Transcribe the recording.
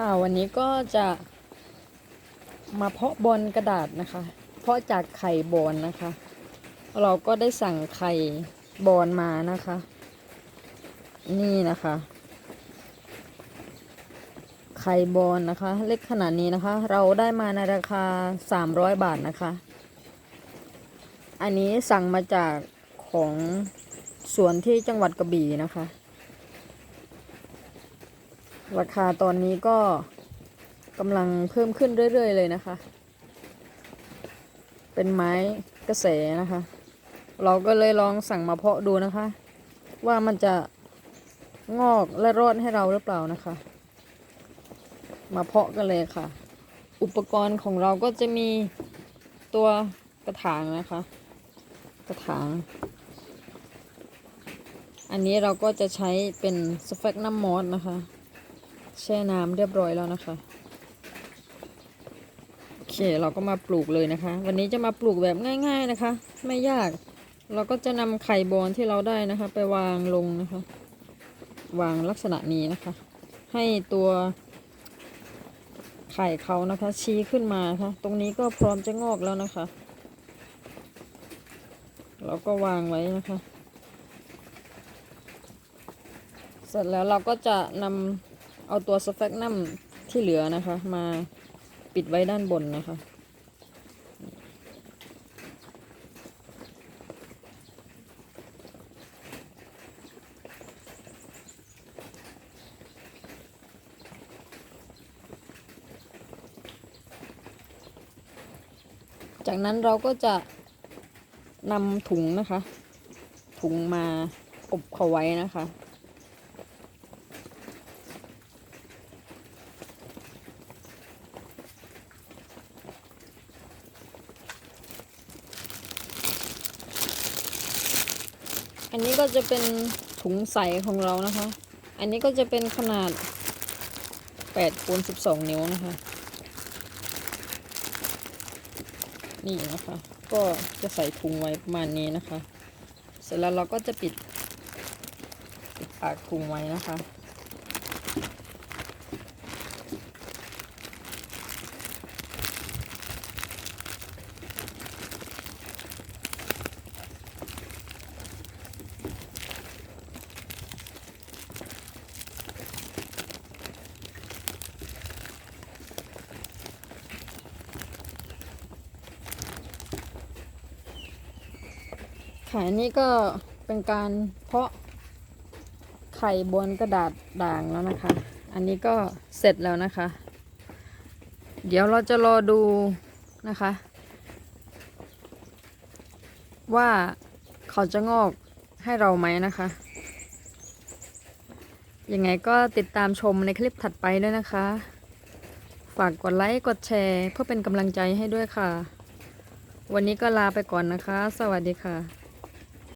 ค่ะวันนี้ก็จะมาเพาะบอลกระดาษนะคะ เพาะจากไข่บอลนะคะ เราก็ได้สั่งไข่บอลมานะคะ นี่นะคะ ไข่บอลนะคะ เล็กขนาดนี้นะคะ เราได้มาในราคา 300 บาทนะคะ อันนี้สั่งมาจากของสวนที่จังหวัดกระบี่นะคะ ราคาตอนนี้ก็กำลังเพิ่มขึ้นเรื่อย ๆ เลยนะคะ เป็นไม้กระแสนะคะ เราก็เลยลองสั่งมาเพาะดูนะคะ ว่ามันจะงอกและรอดให้เราหรือเปล่านะคะ มาเพาะกันเลยค่ะ อุปกรณ์ของเราก็จะมีตัวกระถางนะคะ กระถาง อันนี้เราก็จะใช้เป็นสเฟกนัมมอสนะคะ แช่น้ำเรียบร้อยแล้วนะคะโอเคเราก็มาปลูกเลยนะคะ วันนี้จะมาปลูกแบบง่าย ๆนะคะ ไม่ยาก เราก็จะนำไข่บอลที่เราได้นะคะ ไปวางลงนะคะ วางลักษณะนี้นะคะ ให้ตัวไข่เขานะคะ ชี้ขึ้นมานะคะตรงนี้ก็พร้อมจะงอกแล้วนะคะ เราก็วางไว้นะคะ เสร็จแล้วเราก็จะนำ เอาตัวสแฟกนัมที่เหลือนะคะ มาปิดไว้ด้านบนนะคะ จากนั้นเราก็จะนำถุงนะคะ ถุงมาอบเขาไว้นะคะ อันนี้ก็จะเป็นถุงใสของเรานะคะ อันนี้ก็จะเป็นขนาด8คูณ12 นิ้วนะคะ นี่นะคะ ก็จะใส่ถุงไว้ประมาณนี้นะคะ เสร็จแล้วเราก็จะปิดปิดปากถุงไว้นะคะ ค่ะอันนี้ก็เป็นการเพาะไข่บนกระดาษด่างแล้วนะคะ อันนี้ก็เสร็จแล้วนะคะ เดี๋ยวเราจะรอดูนะคะ ว่าเขาจะงอกให้เราไหมนะคะ ยังไงก็ติดตามชมในคลิปถัดไปด้วยนะคะ ฝากกดไลค์ กดแชร์ เพื่อเป็นกำลังใจให้ด้วยค่ะ วันนี้ก็ลาไปก่อนนะคะ สวัสดีค่ะ